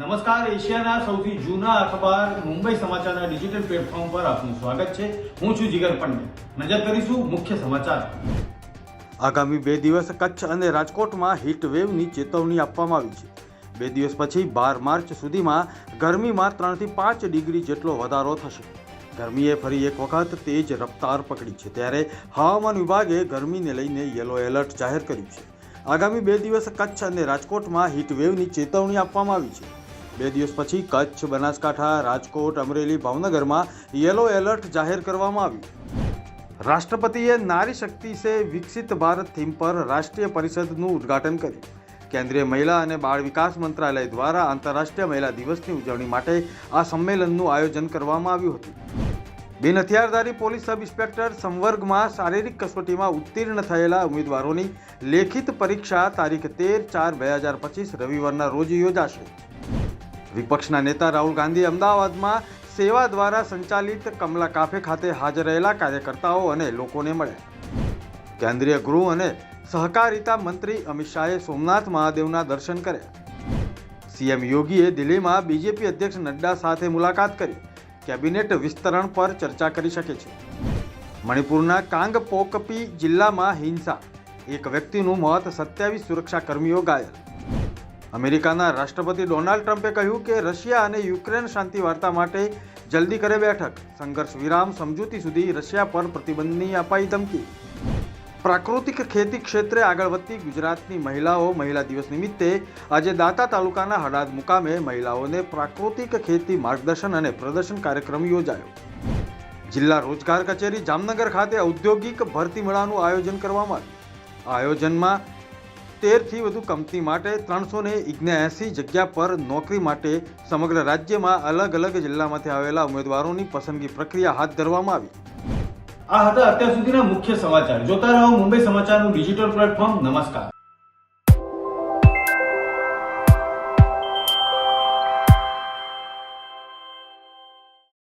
નમસ્કાર, એશિયાના સૌથી જૂના અખબાર મુંબઈ સમાચારના ડિજિટલ પ્લેટફોર્મ પર આપનું સ્વાગત છે. હું છું જીગર પંડ્યા. નજર કરીશું મુખ્ય સમાચાર. આગામી બે દિવસ કચ્છ અને રાજકોટમાં હીટ વેવની ચેતવણી આપવામાં આવી છે. બે દિવસ પછી બાર માર્ચ સુધીમાં ગરમીમાં ત્રણથી પાંચ ડિગ્રી જેટલો વધારો થશે. ગરમીએ ફરી એક વખત તેજ રફતાર પકડી છે. ત્યારે હવામાન વિભાગે ગરમીને લઈને યલો એલર્ટ જાહેર કર્યું છે. આગામી બે દિવસ કચ્છ અને રાજકોટમાં હીટ વેવની ચેતવણી આપવામાં આવી છે. બે દિવસ પછી કચ્છ, બનાસકાંઠા, રાજકોટ, અમરેલી, ભાવનગરમાં યલો એલર્ટ જાહેર કરવામાં આવ્યું. રાષ્ટ્રપતિએ નારી શક્તિ સે વિકસિત ભારત થીમ પર રાષ્ટ્રીય પરિષદનું ઉદ્ઘાટન કર્યું. કેન્દ્રીય મહિલા અને બાળ વિકાસ મંત્રાલય દ્વારા આંતરરાષ્ટ્રીય મહિલા દિવસની ઉજવણી માટે આ સંમેલનનું આયોજન કરવામાં આવ્યું હતું. બિન હથિયારધારી પોલીસ સબ ઇન્સ્પેક્ટર સંવર્ગમાં શારીરિક કસોટીમાં ઉત્તીર્ણ થયેલા ઉમેદવારોની લેખિત પરીક્ષા તારીખ તેર ચાર બે હજાર પચીસ રવિવારના રોજ યોજાશે. વિપક્ષના નેતા રાહુલ ગાંધી અમદાવાદમાં સેવા દ્વારા સંચાલિત કમલા કાફે ખાતે હાજર રહેલા કાર્યકર્તાઓ અને લોકોને મળ્યા. કેન્દ્રીય ગૃહ અને સહકારિતા મંત્રી અમિત શાહે સોમનાથ મહાદેવના દર્શન કર્યા. સીએમ યોગીએ દિલ્હીમાં બીજેપી અધ્યક્ષ નડ્ડા સાથે મુલાકાત કરી. કેબિનેટ વિસ્તરણ પર ચર્ચા કરી શકે છે. મણિપુરના કાંગપોકપી જિલ્લામાં હિંસા. એક વ્યક્તિનું મોત સત્યાવીસ સુરક્ષાકર્મીઓ ઘાયલ. અમેરિકાના રાષ્ટ્રપતિ ડોનાલ્ડ ટ્રમ્પે કહ્યું કે રશિયા અને યુક્રેન શાંતિ વાર્તા માટે જલ્દી કરે બેઠક. સંઘર્ષ વિરામ સમજૂતી સુધી રશિયા પર પ્રતિબંધની અપાઈ ધમકી. પ્રાકૃતિક ખેતી ક્ષેત્રે આગળ વધતી ગુજરાતની મહિલાઓ મહિલા દિવસ નિમિત્તે આજે દાંતા તાલુકાના હડાદ મુકામે મહિલાઓને પ્રાકૃતિક ખેતી માર્ગદર્શન અને પ્રદર્શન કાર્યક્રમ યોજાયો. જિલ્લા રોજગાર કચેરી જામનગર ખાતે ઔદ્યોગિક ભરતી મેળાનું આયોજન કરવામાં આવ્યું. આયોજનમાં તેરથી વધુ કંપની માટે ત્રણસો ને જગ્યા પર નોકરી માટે સમગ્ર રાજ્યમાં અલગ અલગ જિલ્લામાંથી આવેલા ઉમેદવારોની પસંદગી પ્રક્રિયા હાથ ધરવામાં આવી. આ હતા અત્યાર સુધીના મુખ્ય સમાચાર. જોતા રહો મુંબઈ સમાચારનું ડિજિટલ પ્લેટફોર્મ નમસ્કાર.